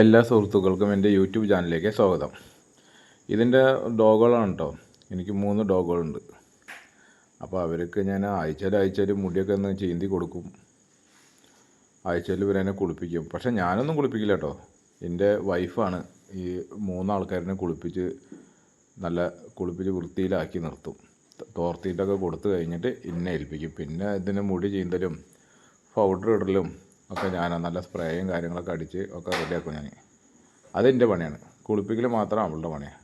എല്ലാ സുഹൃത്തുക്കൾക്കും എന്റെ യൂട്യൂബ് ചാനലിലേക്ക് സ്വാഗതം. ഇതിന്റെ ഡോഗുകളാണ് കേട്ടോ. എനിക്ക് മൂന്ന് ഡോഗുകളുണ്ട്. അപ്പോൾ അവർക്ക് ഞാൻ ആഴ്ചയിൽ ആഴ്ചയിൽ മുടിയൊക്കെ ഒന്ന് ചീന്തി കൊടുക്കും. ആഴ്ചയിൽ ഇവരെന്നെ കുളിപ്പിക്കും. പക്ഷെ ഞാനൊന്നും കുളിപ്പിക്കില്ല കേട്ടോ. എന്റെ വൈഫാണ് ഈ മൂന്നാൾക്കാരനെ കുളിപ്പിച്ച് നല്ല കുളിപ്പിച്ച് വൃത്തിയിലാക്കി നിർത്തും. തോർത്തിയിട്ടൊക്കെ കൊടുത്തു കഴിഞ്ഞിട്ട് ഇന്നെ ഏൽപ്പിക്കും. പിന്നെ ഇതിന് മുടി ചീന്തലും പൗഡർ ഇടലും ഒക്കെ ഞാൻ നല്ല സ്പ്രേയും കാര്യങ്ങളൊക്കെ അടിച്ച് ഒക്കെ റെഡിയാക്കും ഞാൻ അതെന്റെ പണിയാണ്. കുളിപ്പിക്കൽ മാത്രം അവളുടെ പണിയാണ്.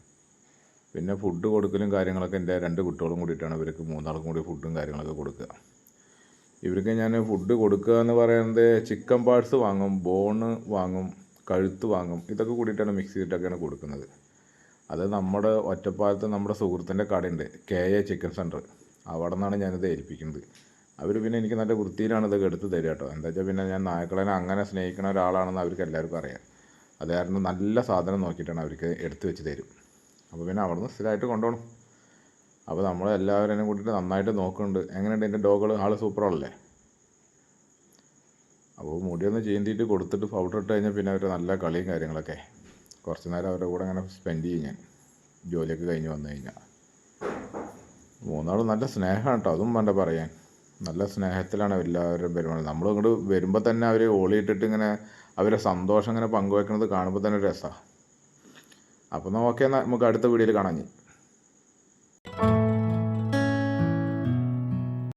പിന്നെ ഫുഡ് കൊടുക്കലും കാര്യങ്ങളൊക്കെ എന്റെ രണ്ട് കുട്ടികളും കൂടിയിട്ടാണ് ഇവർക്ക് മൂന്നാൾക്കും കൂടി ഫുഡും കാര്യങ്ങളൊക്കെ കൊടുക്കുക. ഇവർക്ക് ഞാൻ ഫുഡ് കൊടുക്കുക എന്ന് പറയുന്നത് ചിക്കൻ പാർട്സ് വാങ്ങും ബോണ് വാങ്ങും കഴുത്ത് വാങ്ങും ഇതൊക്കെ കൂടിയിട്ടാണ് മിക്സ് ചെയ്തിട്ടൊക്കെയാണ് കൊടുക്കുന്നത്. അത് നമ്മുടെ ഒറ്റപ്പാലത്ത് നമ്മുടെ സുഹൃത്തിന്റെ കടയുണ്ട് കെ എ ചിക്കൻ സെന്റർ. അവിടെ നിന്നാണ് ഞാനിത് ഏൽപ്പിക്കുന്നത്. അവർ പിന്നെ എനിക്ക് നല്ല വൃത്തിയിലാണ് ഇതൊക്കെ എടുത്ത് തരിക കേട്ടോ എന്താ വെച്ചാൽ പിന്നെ ഞാൻ നായ്ക്കളെ അങ്ങനെ സ്നേഹിക്കുന്ന ഒരാളാണെന്ന് അവർക്ക് എല്ലാവർക്കും അറിയാം. അത് കാരണം നല്ല സാധനം നോക്കിയിട്ടാണ് അവർക്ക് എടുത്ത് വെച്ച് തരും. അപ്പോൾ പിന്നെ അവിടുന്ന് സ്ഥിരമായിട്ട് കൊണ്ടുപോകണം. അപ്പോൾ നമ്മൾ എല്ലാവരെയും കൂട്ടിയിട്ട് നന്നായിട്ട് നോക്കുന്നുണ്ട്. എങ്ങനെയുണ്ട് എന്റെ ഡോഗുകൾ ആൾ സൂപ്പറാണല്ലേ അപ്പോൾ മുടിയൊന്ന് ചീന്തിയിട്ട് കൊടുത്തിട്ട് പൗഡർ ഇട്ട് കഴിഞ്ഞാൽ പിന്നെ അവർ നല്ല കളിയും കാര്യങ്ങളൊക്കെ. കുറച്ച് നേരം അവരുടെ കൂടെ അങ്ങനെ സ്പെൻഡ് ചെയ്യും ഞാൻ. ജോലിയൊക്കെ കഴിഞ്ഞ് വന്നു കഴിഞ്ഞാൽ മൂന്നാളും നല്ല സ്നേഹമാണ് കേട്ടോ അതും വേണ്ട പറയാൻ. നല്ല സ്നേഹത്തിലാണ് എല്ലാവരും പെരുമാറുന്നത്. നമ്മൾ ഇങ്ങോട്ട് വരുമ്പോൾ തന്നെ അവർ ഓളിയിട്ടിട്ട് ഇങ്ങനെ അവരെ സന്തോഷം ഇങ്ങനെ പങ്കുവെക്കുന്നത് കാണുമ്പോൾ തന്നെ രസമാണ് അപ്പോൾ ഓക്കെ എന്നാൽ നമുക്ക് അടുത്ത വീഡിയോയിൽ കാണാം